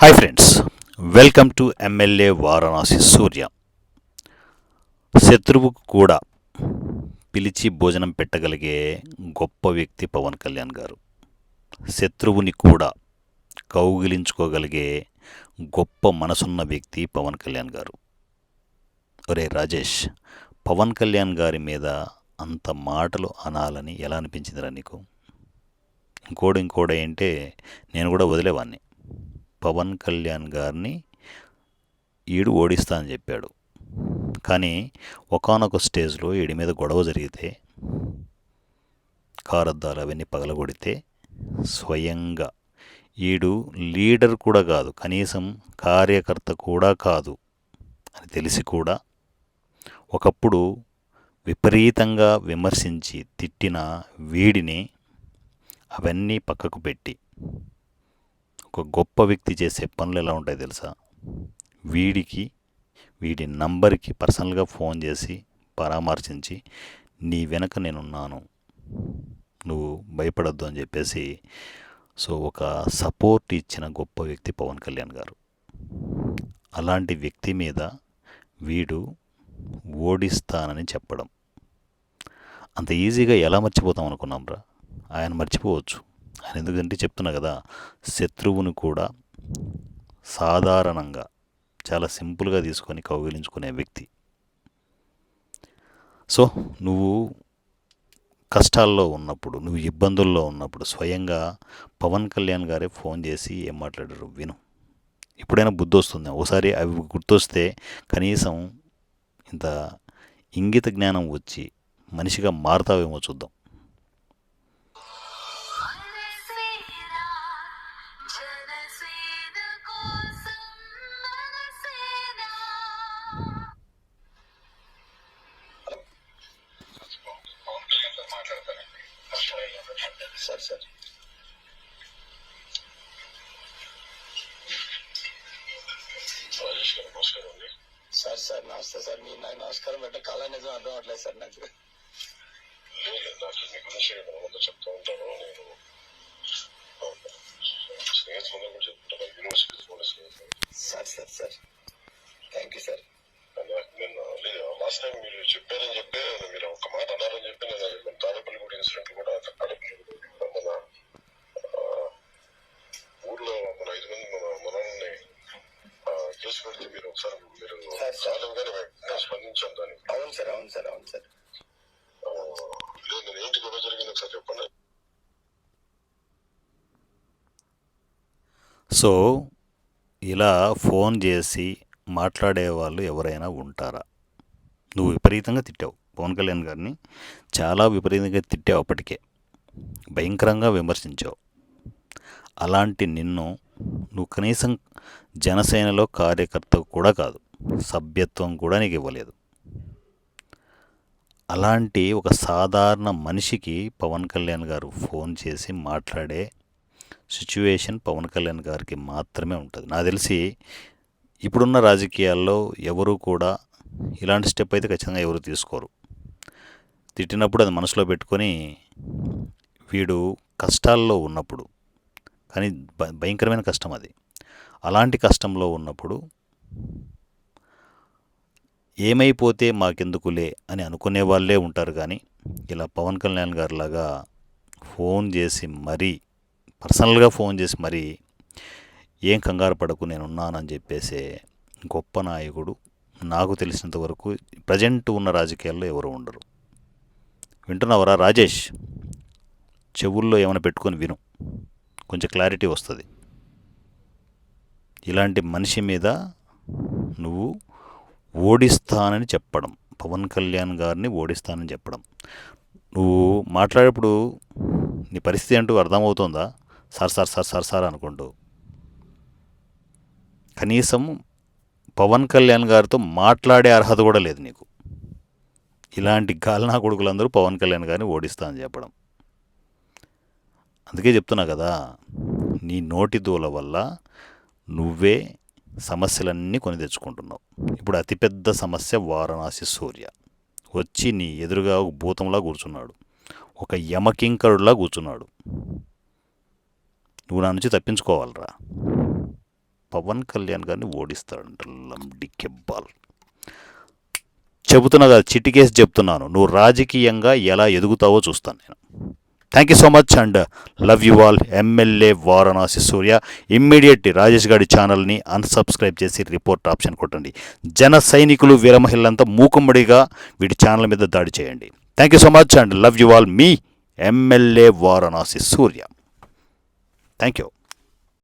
Hi friends welcome to MLA Varanasi Surya శత్రువుకు కూడా పిలిచి భోజనం పెట్టగలిగే గొప్ప వ్యక్తి పవన్ కళ్యాణ్ గారు. శత్రువుని కూడా కౌగిలించుకోగలిగే గొప్ప మనసున్న వ్యక్తి పవన్ కళ్యాణ్ గారు. ఒరే రాజేష్ పవన్ కళ్యాణ్ గారి మీద అంత మాటలు అనాలని ఎలా అనిపించిందిరా నీకు? ఇంకోటి ఇంకోటి ఏంటే నేను కూడా వదిలేవాడిని పవన్ కళ్యాణ్ గారిని ఈడు ఓడిస్తా అని చెప్పాడు. కానీ ఒకనొక స్టేజ్లో ఈడి మీద గొడవ జరిగితే కారద్దాలు అవన్నీ పగలగొడితే స్వయంగా ఈడు లీడర్ కూడా కాదు కనీసం కార్యకర్త కూడా కాదు అని తెలిసి కూడా ఒకప్పుడు విపరీతంగా విమర్శించి తిట్టిన వీడిని అవన్నీ పక్కకు పెట్టి ఒక గొప్ప వ్యక్తి చేసే పనులు ఎలా ఉంటాయి తెలుసా? వీడికి వీడి నంబర్కి పర్సనల్గా ఫోన్ చేసి పరామర్శించి నీ వెనక నేనున్నాను. నువ్వు భయపడద్దు అని చెప్పేసి సో ఒక సపోర్ట్ ఇచ్చిన గొప్ప వ్యక్తి పవన్ కళ్యాణ్ గారు. అలాంటి వ్యక్తి మీద వీడు ఓడిస్తానని చెప్పడం. అంత ఈజీగా ఎలా మర్చిపోతాం అనుకున్నాం రా? ఆయన మర్చిపోవచ్చు. ఎందుకంటే చెప్తున్నా కదా శత్రువును కూడా సాధారణంగా చాలా సింపుల్గా తీసుకొని కౌగిలించుకునే వ్యక్తి. సో నువ్వు కష్టాల్లో ఉన్నప్పుడు నువ్వు ఇబ్బందుల్లో ఉన్నప్పుడు స్వయంగా పవన్ కళ్యాణ్ గారే ఫోన్ చేసి ఏం మాట్లాడారు విను. ఇప్పుడైనా బుద్ధి వస్తుంది ఒకసారి అవి గుర్తొస్తే కనీసం ఇంత ఇంగిత జ్ఞానం వచ్చి మనిషిగా మారుతావేమో చూద్దాం. నమస్తే సార్. మీ నాకు నమస్కారం పెట్ట కళ నిజం అర్థం అవట్లేదు సార్ నాకు. మీ గురించి ముందు చెప్తూ ఉంటాను. నేను స్నేహితులు కూడా చెప్తుంటాను యూనివర్సిటీ కూడా స్నేహితులు sir sir sir. Thank you sir నాకు నేను లేదు లాస్ట్ టైం మీరు చెప్పారని చెప్పి మీరు ఒక మాట అన్నారని చెప్పి నేను మన తాడేపల్లి కూడా ఇన్సిడెంట్ కూడా తాడేపల్లి కూడా మన ఆ, ఊర్లో మన ఐదు మంది మన మనల్ని మీరు ఒకసారి మీరు దానికి. అవును సార్ అవును సార్ అవును సార్. నేను ఏంటి గొడవ జరిగింది ఒకసారి చెప్పండి. సో ఇలా ఫోన్ చేసి మాట్లాడే వాళ్ళు ఎవరైనా ఉంటారా? నువ్వు విపరీతంగా తిట్టావు పవన్ కళ్యాణ్ గారిని. చాలా విపరీతంగా తిట్టావు అప్పటికే. భయంకరంగా విమర్శించావు. అలాంటి నిన్ను నువ్వు కనీసం జనసేనలో కార్యకర్త కూడా కాదు సభ్యత్వం కూడా నీకు ఇవ్వలేదు. అలాంటి ఒక సాధారణ మనిషికి పవన్ కళ్యాణ్ గారు ఫోన్ చేసి మాట్లాడే సిచ్యువేషన్ పవన్ కళ్యాణ్ గారికి మాత్రమే ఉంటుంది. నాకు తెలిసి ఇప్పుడున్న రాజకీయాల్లో ఎవరు కూడా ఇలాంటి స్టెప్ అయితే ఖచ్చితంగా ఎవరు తీసుకోరు. తిట్టినప్పుడు అది మనసులో పెట్టుకొని వీడు కష్టాల్లో ఉన్నప్పుడు కానీ భయంకరమైన కష్టం అది. అలాంటి కష్టంలో ఉన్నప్పుడు ఏమైపోతే మాకెందుకులే అని అనుకునే వాళ్ళే ఉంటారు కానీ ఇలా పవన్ కళ్యాణ్ గారిలాగా ఫోన్ చేసి మరీ పర్సనల్గా ఫోన్ చేసి మరీ ఏం కంగారు పడకు నేనున్నానని చెప్పేసే గొప్ప నాయకుడు నాకు తెలిసినంత వరకు ప్రజెంట్ ఉన్న రాజకీయాల్లో ఎవరు ఉండరు. వింటున్నావరా రాజేష్? చెవుల్లో ఏమైనా పెట్టుకొని విను. కొంచెం క్లారిటీ వస్తుంది. ఇలాంటి మనిషి మీద నువ్వు ఓడిస్తానని చెప్పడం పవన్ కళ్యాణ్ గారిని ఓడిస్తానని చెప్పడం. నువ్వు మాట్లాడేప్పుడు నీ పరిస్థితి అంటూ అర్థమవుతుందా? Sir sir sir sir sir అనుకుంటూ. కనీసం పవన్ కళ్యాణ్ గారితో మాట్లాడే అర్హత కూడా లేదు నీకు. ఇలాంటి గాలినా కొడుకులందరూ పవన్ కళ్యాణ్ గారిని ఓడిస్తా అని చెప్పడం. అందుకే చెప్తున్నా కదా నీ నోటి దూల వల్ల నువ్వే సమస్యలన్నీ కొని తెచ్చుకుంటున్నావు. ఇప్పుడు అతిపెద్ద సమస్య వారణాసి సూర్య. వచ్చి నీ ఎదురుగా ఒక భూతంలా కూర్చున్నాడు. ఒక యమకింకరుడులా కూర్చున్నాడు. నువ్వు నా నుంచి తప్పించుకోవాలరా. పవన్ కళ్యాణ్ గారిని ఓడిస్తాడంట లండి కెబ్బాల్. చెబుతున్నా కదా చిటికేసి చెప్తున్నాను. నువ్వు రాజకీయంగా ఎలా ఎదుగుతావో చూస్తాను నేను. Thank you so much and love you all MLA Varanasi Surya immediate Rajesh గారి ఛానల్ని అన్సబ్స్క్రైబ్ చేసి రిపోర్ట్ ఆప్షన్ కొట్టండి. జన సైనికులు వీరమహిళంతా మూకుమ్మడిగా వీటి ఛానల్ మీద దాడి చేయండి. Thank you so much and love you all me MLA Varanasi Surya thank you